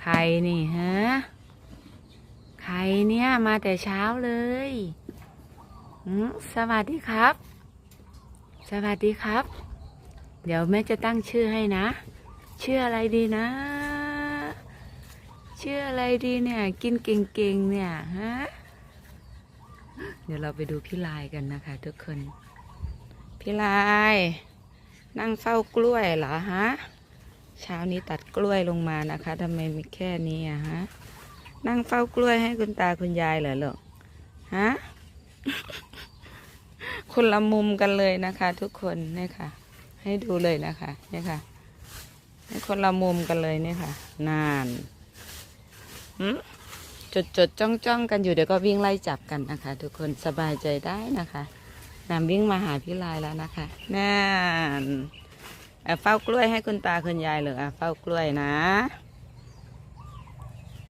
ใครนี่ฮะ ใครเนี่ยมาแต่เช้าเลยสวัสดีครับ สวัสดีครับ เดี๋ยวแม่จะตั้งชื่อให้นะ ชื่ออะไรดีนะ ชื่ออะไรดีเนี่ย กินเก่งๆเนี่ยฮะ เดี๋ยวเราไปดูพี่ลายกันนะคะทุกคน พี่ลาย นั่งเฝ้ากล้วยเหรอฮะ เช้านี้ตัดกล้วยลงมานะคะทำไมมีแค่นี้อะฮะ นั่งเฝ้ากล้วยให้คุณตาคุณยายเหรอลูกฮะคนละมุมกันเลยนะคะ ทุกคนเนี่ยค่ะ ให้ดูเลยนะคะเนี่ยค่ะให้คนละมุมกันเลยเนี่ยค่ะ นานจดจดจ้องจ้องกันอยู่เดี๋ยวก็วิ่งไล่จับกันนะคะ ทุกคนสบายใจได้นะคะนำวิ่งมาหาพี่ลายแล้วนะคะนั่นอะ เฝ้ากล้วยให้คุณตาคุณยายเลยอะเฝ้ากล้วยนะ